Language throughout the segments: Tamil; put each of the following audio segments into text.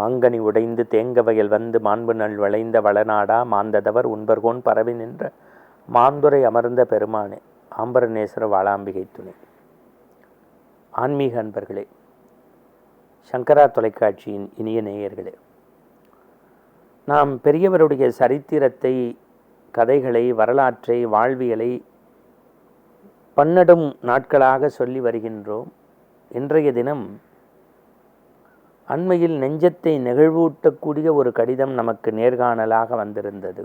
மாங்கனி உடைந்து தேங்க வயல் வந்து மாண்பு நல் விளைந்த வளநாடா மாந்ததவர் உண்பர்கோன் பரவி நின்ற மாந்துரை அமர்ந்த பெருமானே ஆம்பரநேஸ்வர வாளாம்பிகை துணை. ஆன்மீக அன்பர்களே சங்கரா தொலைக்காட்சியின் இனிய நேயர்களே நாம் பெரியவருடைய சரித்திரத்தை கதைகளை வரலாற்றை வாழ்வியலை பன்னெடும் நாட்களாக சொல்லி வருகின்றோம். இன்றைய தினம் அண்மையில் நெஞ்சத்தை நெகிழ்வூட்டக்கூடிய ஒரு கடிதம் நமக்கு நேர்காணலாக வந்திருந்தது.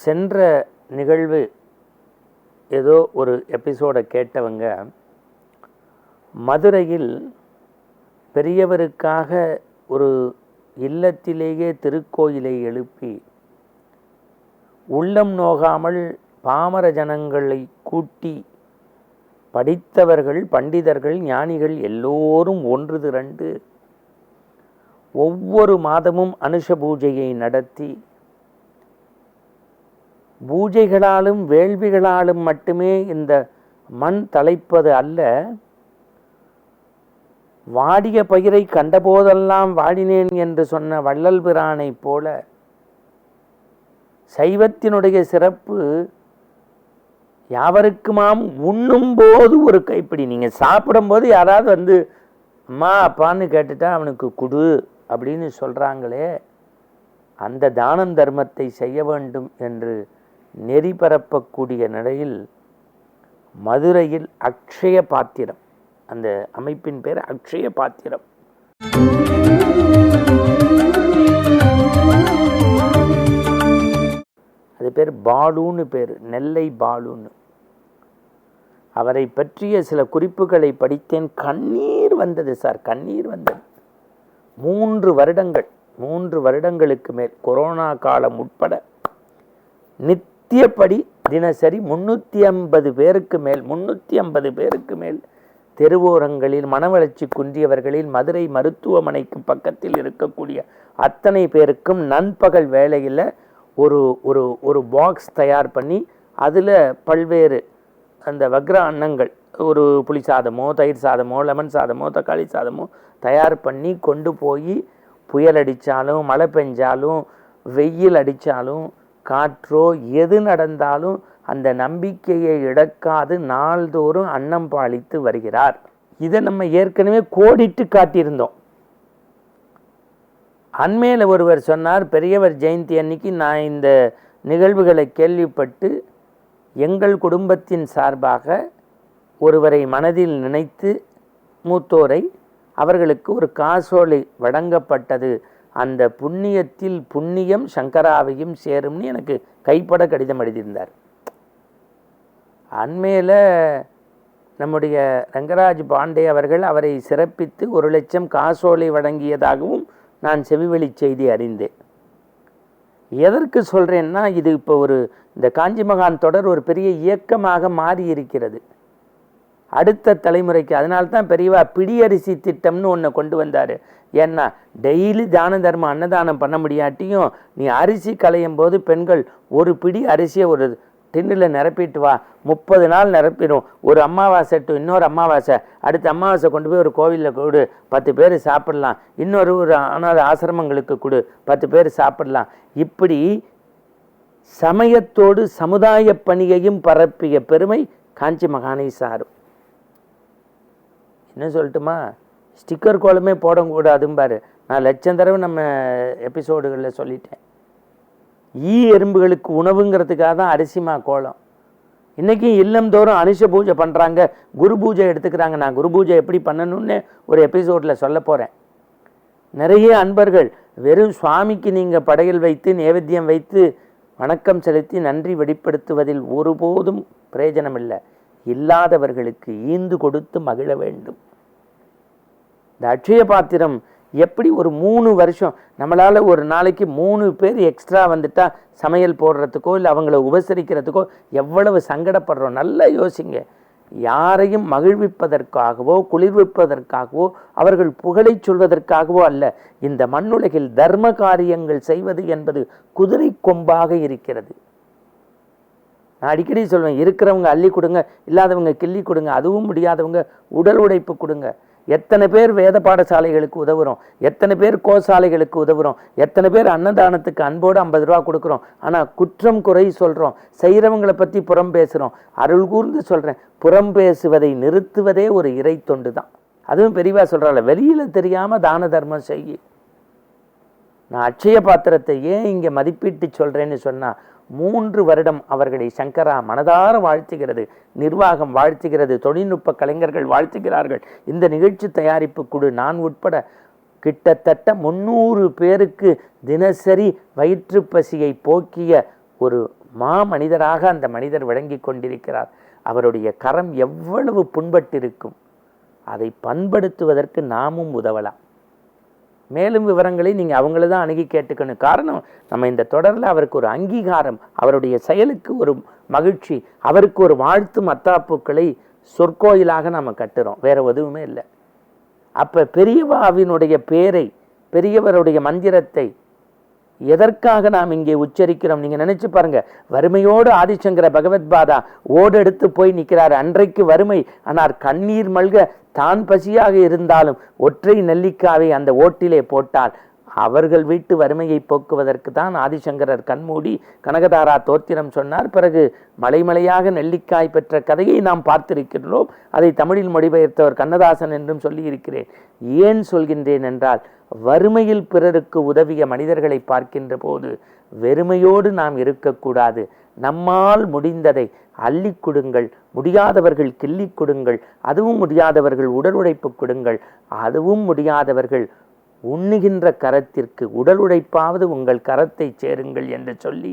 சென்ற நிகழ்வு ஏதோ ஒரு எபிசோடை கேட்டவங்க மதுரையில் பெரியவருக்காக ஒரு இல்லத்திலேயே திருக்கோயிலை எழுப்பி உள்ளம் நோகாமல் பாமர ஜனங்களை கூட்டி படித்தவர்கள் பண்டிதர்கள் ஞானிகள் எல்லோரும் ஒன்று திரண்டு ஒவ்வொரு மாதமும் அனுஷ பூஜையை நடத்தி பூஜைகளாலும் வேள்விகளாலும் மட்டுமே இந்த மண் தலைப்பது அல்ல. வாடிய பயிரை கண்டபோதெல்லாம் வாடினேன் என்று சொன்ன வள்ளல் பிரானைப் போல சைவத்தினுடைய சிறப்பு யாவருக்குமாம்? உண்ணும்போது ஒரு கைப்பிடி. நீங்கள் சாப்பிடும்போது யாராவது வந்து அம்மா அப்பான்னு கேட்டுட்டா அவனுக்கு குடு. அப்படின்னு சொல்கிறாங்களே அந்த தானம் தர்மத்தை செய்ய வேண்டும் என்று நெறி பரப்பக்கூடிய நிலையில் மதுரையில் அக்ஷய பாத்திரம் அந்த அமைப்பின் பேர் அக்ஷய பாத்திரம். அது பேர் பாலுன்னு பேர் நெல்லை பாலுன்னு. அவரை பற்றிய சில குறிப்புகளை படித்தேன். கண்ணீர் வந்தது சார் கண்ணீர் வந்தது. மூன்று வருடங்கள் மூன்று வருடங்களுக்கு மேல் கொரோனா காலம் உட்பட நித்தியப்படி தினசரி முன்னூற்றி ஐம்பது பேருக்கு மேல் முன்னூற்றி ஐம்பது பேருக்கு மேல் தெருவோரங்களில் மனவளர்ச்சி குன்றியவர்களில் மதுரை மருத்துவமனைக்கு பக்கத்தில் இருக்கக்கூடிய அத்தனை பேருக்கும் நண்பகல் வேலையில் ஒரு ஒரு ஒரு பாக்ஸ் தயார் பண்ணி அதில் பல்வேறு அந்த வக்ர அன்னங்கள் ஒரு புளி சாதமோ தயிர் சாதமோ லெமன் சாதமோ தக்காளி சாதமோ தயார் பண்ணி கொண்டு போய் புயல் அடித்தாலும் மழை பெஞ்சாலும் வெயில் அடித்தாலும் காற்றோ எது நடந்தாலும் அந்த நம்பிக்கையை இழக்காது நாள்தோறும் அன்னம் பாலித்து வருகிறார். இதை நம்ம ஏற்கனவே கோடிட்டு காட்டியிருந்தோம். அண்மையில் ஒருவர் சொன்னார் பெரியவர் ஜெயந்தி அன்னைக்கு நான் இந்த நிகழ்வுகளை கேள்விப்பட்டு எங்கள் குடும்பத்தின் சார்பாக ஒருவரை மனதில் நினைத்து மூத்தோரை அவர்களுக்கு ஒரு காசோலை வழங்கப்பட்டது. அந்த புண்ணியத்தில் புண்ணியம் சங்கராவையும் சேரும்னு எனக்கு கைப்பட கடிதம் எழுதியிருந்தார். அண்மையில் நம்முடைய ரங்கராஜ் பாண்டே அவர்கள் அவரை சிறப்பித்து ஒரு லட்சம் காசோலை வழங்கியதாகவும் நான் செவிவெளி செய்தி அறிந்தேன். எதற்கு சொல்கிறேன்னா இது இப்போ ஒரு இந்த காஞ்சி மகான் தொடர் ஒரு பெரிய இயக்கமாக மாறி இருக்கிறது அடுத்த தலைமுறைக்கு அதனால தான் பெரியவா பிடியரிசி திட்டம்னு ஒன்று கொண்டு வந்தார். ஏன்னா டெய்லி தான தர்மம் அன்னதானம் பண்ண முடியாட்டியும் நீ அரிசி களையும் போது பெண்கள் ஒரு பிடி அரிசியை ஒரு டின்னில் நிரப்பிட்டு வா. முப்பது நாள் நிரப்பிடும். ஒரு அமாவாசை டு இன்னொரு அமாவாசை அடுத்த அமாவாசை கொண்டு போய் ஒரு கோவிலில் கொடு. பத்து பேர் சாப்பிடலாம். இன்னொரு ஒரு அனாத ஆசிரமங்களுக்கு கொடு. பத்து பேர் சாப்பிடலாம். இப்படி சமயத்தோடு சமுதாய பணியையும் பரப்பிய பெருமை காஞ்சி மகானை சாரும். என்ன சொல்லட்டுமா? ஸ்டிக்கர் கோலமே போடக்கூடாதும்பாரு. நான் லட்சம் தடவை நம்ம எபிசோடுகளில் சொல்லிட்டேன். ஈ எறும்புகளுக்கு உணவுங்கிறதுக்காக தான் அரிசிமா கோலம். இன்றைக்கி இல்லம்தோறும் அனுஷ பூஜை பண்ணுறாங்க குரு பூஜை எடுத்துக்கிறாங்க. நான் குரு பூஜை எப்படி பண்ணணும்னு ஒரு எபிசோடில் சொல்ல போகிறேன் நிறைய அன்பர்கள் வெறும் சுவாமிக்கு நீங்கள் படையல் வைத்து நேவேத்தியம் வைத்து வணக்கம் செலுத்தி நன்றி வெளிப்படுத்துவதில் ஒருபோதும் பிரயோஜனம் இல்லை இல்லாதவர்களுக்கு ஈந்து கொடுத்து மகிழ வேண்டும். இந்த அட்சய பாத்திரம் எப்படி ஒரு மூணு வருஷம் நம்மளால் ஒரு நாளைக்கு மூணு பேர் எக்ஸ்ட்ரா வந்துட்டால் சமையல் போடுறதுக்கோ இல்லை அவங்கள உபசரிக்கிறதுக்கோ எவ்வளவு சங்கடப்படுறோம். நல்லா யோசிங்க. யாரையும் மகிழ்விப்பதற்காகவோ குளிர்விப்பதற்காகவோ அவர்கள் புகழை சொல்வதற்காகவோ அல்ல. இந்த மண்ணுலகில் தர்ம காரியங்கள் செய்வது என்பது குதிரை கொம்பாக இருக்கிறது. நான் அடிக்கடி சொல்வேன் இருக்கிறவங்க அள்ளி கொடுங்க இல்லாதவங்க கிள்ளி கொடுங்க அதுவும் முடியாதவங்க உடல் உடைப்பு கொடுங்க. எத்தனை பேர் வேத பாடசாலைகளுக்கு உதவுறோம் எத்தனை பேர் கோசாலைகளுக்கு உதவுறோம் எத்தனை பேர் அன்னதானத்துக்கு அன்போடு ஐம்பது ரூபா கொடுக்குறோம் ஆனால் குற்றம் குறை சொல்கிறோம் செய்கிறவங்களை பற்றி புறம் பேசுகிறோம் அருள் கூர்ந்து சொல்கிறேன் புறம் பேசுவதை நிறுத்துவதே ஒரு இறை தொண்டு தான். அதுவும் பெரியவா சொல்கிறாள் வெளியில் தெரியாமல் தான தர்மம் செய்யி. நான் அட்சய பாத்திரத்தை ஏன் இங்கே மதிப்பீட்டு சொல்கிறேன்னு சொன்னால் மூன்று வருடம் அவர்களை சங்கரா மனதார வாழ்த்துகிறது நிர்வாகம் வாழ்த்துகிறது தொழில்நுட்ப கலைஞர்கள் வாழ்த்துகிறார்கள். இந்த நிகழ்ச்சி தயாரிப்பு குழு நான் உட்பட கிட்டத்தட்ட முந்நூறு பேருக்கு தினசரி வயிற்று பசியை போக்கிய ஒரு மா மனிதராக அந்த மனிதர் விளங்கி கொண்டிருக்கிறார். அவருடைய கரம் எவ்வளவு புண்பட்டிருக்கும்? அதை பண்படுத்துவதற்கு நாமும் உதவலாம். மேலும் விவரங்களை நீங்கள் அவங்கள தான் அணுகி கேட்டுக்கணும். காரணம் நம்ம இந்த தொடரில் அவருக்கு ஒரு அங்கீகாரம் அவருடைய செயலுக்கு ஒரு மகிழ்ச்சி அவருக்கு ஒரு வாழ்த்து மத்தாப்புக்களை சொற்கோயிலாக நம்ம கட்டுறோம். வேறு எதுவுமே இல்லை. அப்போ பெரியவாவினுடைய பேரை பெரியவருடைய மந்திரத்தை எதற்காக நாம் இங்கே உச்சரிக்கிறோம்? நீங்க நினைச்சு பாருங்க. வறுமையோடு ஆதிசங்கர பகவத்பாதா ஓடெடுத்து போய் நிற்கிறார் அன்றைக்கு வறுமை ஆனால் கண்ணீர் மல்க தான் பசியாக இருந்தாலும் ஒற்றை நெல்லிக்காவை அந்த ஓட்டிலே போட்டால் அவர்கள் வீட்டு வறுமையை போக்குவதற்கு தான் ஆதிசங்கரர் கண்மூடி கனகதாரா தோத்திரம் சொன்னார். பிறகு மலைமலையாக நெல்லிக்காய் பெற்ற கதையை நாம் பார்த்திருக்கின்றோம். அதை தமிழில் மொழிபெயர்த்தவர் கண்ணதாசன் என்றும் சொல்லியிருக்கிறேன். ஏன் சொல்கின்றேன் என்றால் வறுமையில் பிறருக்கு உதவிய மனிதர்களை பார்க்கின்ற போது வெறுமையோடு நாம் இருக்கக்கூடாது. நம்மால் முடிந்ததை அள்ளி கொடுங்கள். முடியாதவர்கள் கிள்ளி கொடுங்கள். அதுவும் முடியாதவர்கள் உடல் உழைப்பு கொடுங்கள். அதுவும் முடியாதவர்கள் உண்ணுகின்ற கரத்திற்கு உடல் உழைப்பாவது உங்கள் கரத்தை சேருங்கள் என்று சொல்லி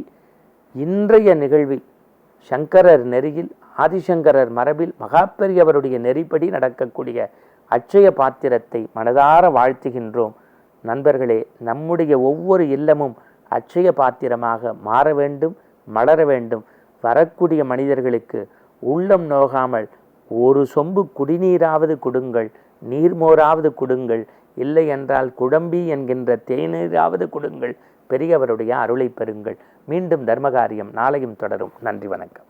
இன்றைய நிகழ்வில் சங்கரர் நெறியில் ஆதிசங்கரர் மரபில் மகாபெரியவருடைய நெறிப்படி நடக்கக்கூடிய அட்சய பாத்திரத்தை மனதார வாழ்த்துகின்றோம். நண்பர்களே நம்முடைய ஒவ்வொரு இல்லமும் அட்சய பாத்திரமாக மாற வேண்டும் மலர வேண்டும். வரக்கூடிய மனிதர்களுக்கு உள்ளம் நோகாமல் ஒரு சொம்பு குடிநீராவது கொடுங்கள் நீர்மோராவது கொடுங்கள் இல்லை என்றால் குழம்பி என்கின்ற தேநீராவது கொடுங்கள். பெரியவருடைய அருளை பெறுங்கள். மீண்டும் தர்மகாரியம் நாளையும் தொடரும். நன்றி வணக்கம்.